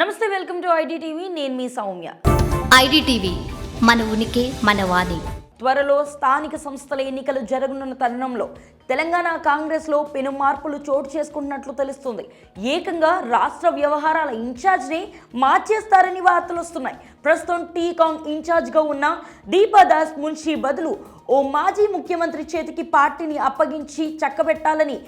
నమస్తే welcome to IDTV నేను మీ Soumya. IDTV మన ఉనికి మన వాణి. త్వరలో స్థానిక సంస్థల ఎన్నికలు జరగనున్న తరుణంలో తెలంగాణ కాంగ్రెస్లో పెను మార్పులు చోటు చేసుకుంటున్నట్లు తెలుస్తుంది. ఏకంగా రాష్ట్ర వ్యవహారాల ఇన్ఛార్జ్ని మార్చేస్తారని వార్తలు వస్తున్నాయి. ప్రస్తుతం టీకాంగ్ ఇన్ఛార్జ్గా ఉన్న దీపాదాస్ మున్షి బదులు ఓ మాజీ ముఖ్యమంత్రి చేతికి పార్టీని అప్పగించి చక్కబెట్టాలని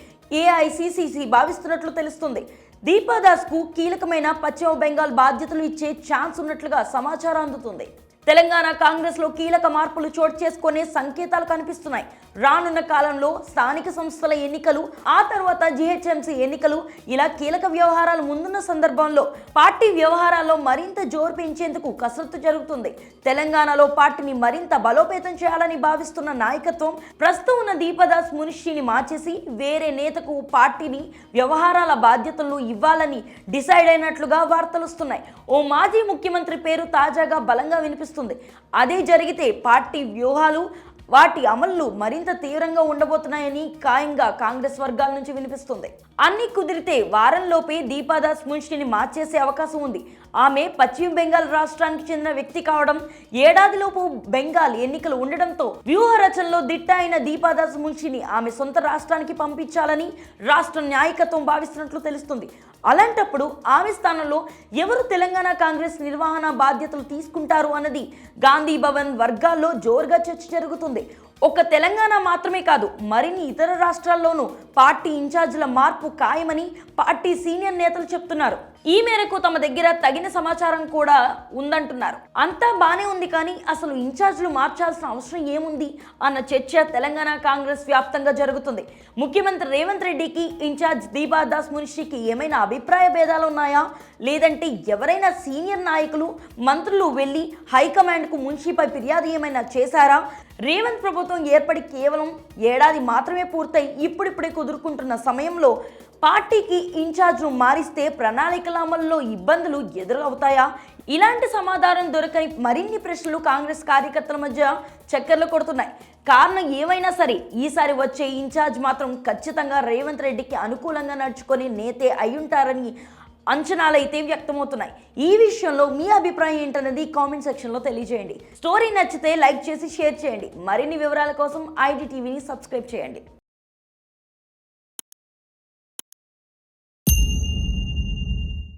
ఏఐసిసిసి భావిస్తున్నట్లు తెలుస్తుంది. దీపాదాస్కు కీలకమైన పశ్చిమ బెంగాల్ బాధ్యతలు ఇచ్చే ఛాన్స్ ఉన్నట్లుగా సమాచారం అందుతుంది. తెలంగాణ కాంగ్రెస్లో కీలక మార్పులు చోటు చేసుకునే సంకేతాలు కనిపిస్తున్నాయి. రానున్న కాలంలో స్థానిక సంస్థల ఎన్నికలు ఆ తర్వాత జిహెచ్ఎంసీ ఎన్నికలు ఇలా కీలక వ్యవహారాలు ముందున్న సందర్భంలో పార్టీ వ్యవహారాల్లో మరింత జోరు పెంచేందుకు కసరత్తు జరుగుతుంది. తెలంగాణలో పార్టీని మరింత బలోపేతం చేయాలని భావిస్తున్న నాయకత్వం ప్రస్తుతం ఉన్న దీపదాస్ మునిషిని మార్చేసి వేరే నేతకు పార్టీని వ్యవహారాల బాధ్యతలు ఇవ్వాలని డిసైడ్ అయినట్లుగా వార్తలు వస్తున్నాయి. ఓ మాజీ ముఖ్యమంత్రి పేరు తాజాగా బలంగా వినిపిస్తుంది. అదే జరిగితే పార్టీ వ్యూహాలు వాటి అమలు మరింత తీవ్రంగా ఉండబోతున్నాయని ఖాయంగా కాంగ్రెస్ వర్గాల నుంచి వినిపిస్తుంది. అన్ని కుదిరితే వారంలోపే దీపాదాస్ మున్షిని మార్చేసే అవకాశం ఉంది. ఆమె పశ్చిమ బెంగాల్ రాష్ట్రానికి చెందిన వ్యక్తి కావడం ఏడాదిలోపు బెంగాల్ ఎన్నికలు ఉండడంతో వ్యూహ రచనలో దిట్ట అయిన దీపాదాస్ మున్షిని ఆమె సొంత రాష్ట్రానికి పంపించాలని రాష్ట్ర న్యాయకత్వం భావిస్తున్నట్లు తెలుస్తుంది. అలాంటప్పుడు ఆమె స్థానంలో ఎవరు తెలంగాణ కాంగ్రెస్ నిర్వహణ బాధ్యతలు తీసుకుంటారు అన్నది గాంధీ భవన్ వర్గాల్లో జోరుగా చర్చ జరుగుతుంది. ఒక్క తెలంగాణ మాత్రమే కాదు మరిన్ని ఇతర రాష్ట్రాల్లోనూ పార్టీ ఇన్ఛార్జీల మార్పు ఖాయమని పార్టీ సీనియర్ నేతలు చెప్తున్నారు. ఈ మేరకు తమ దగ్గర తగిన సమాచారం కూడా ఉందంటున్నారు. అంతా బానే ఉంది కానీ అసలు ఇన్ఛార్జ్లు మార్చాల్సిన అవసరం ఏముంది అన్న చర్చ తెలంగాణ కాంగ్రెస్ వ్యాప్తంగా జరుగుతుంది. ముఖ్యమంత్రి రేవంత్ రెడ్డికి ఇన్ఛార్జ్ దీపాదాస్ మునిషికి ఏమైనా అభిప్రాయ భేదాలు ఉన్నాయా? లేదంటే ఎవరైనా సీనియర్ నాయకులు మంత్రులు వెళ్ళి హైకమాండ్కు మున్షిపై ఫిర్యాదు ఏమైనా చేశారా? రేవంత్ ప్రభుత్వం ఏర్పడి కేవలం ఏడాది మాత్రమే పూర్తయి ఇప్పుడిప్పుడే కుదురుకుంటున్న సమయంలో పార్టీకి ఇన్ఛార్జ్ను మారిస్తే ప్రణాళికల అమల్లో ఇబ్బందులు ఎదురవుతాయా? ఇలాంటి సమాధానం దొరకని మరిన్ని ప్రశ్నలు కాంగ్రెస్ కార్యకర్తల మధ్య చక్కర్లు కొడుతున్నాయి. కారణం ఏమైనా సరే ఈసారి వచ్చే ఇన్ఛార్జ్ మాత్రం ఖచ్చితంగా రేవంత్ రెడ్డికి అనుకూలంగా నడుచుకొని నేతే అయ్యుంటారని అంచనాలైతే వ్యక్తమవుతున్నాయి. ఈ విషయంలో మీ అభిప్రాయం ఏంటన్నది కామెంట్ సెక్షన్లో తెలియజేయండి. స్టోరీ నచ్చితే లైక్ చేసి షేర్ చేయండి. మరిన్ని వివరాల కోసం ఐడి టీవీని సబ్స్క్రైబ్ చేయండి.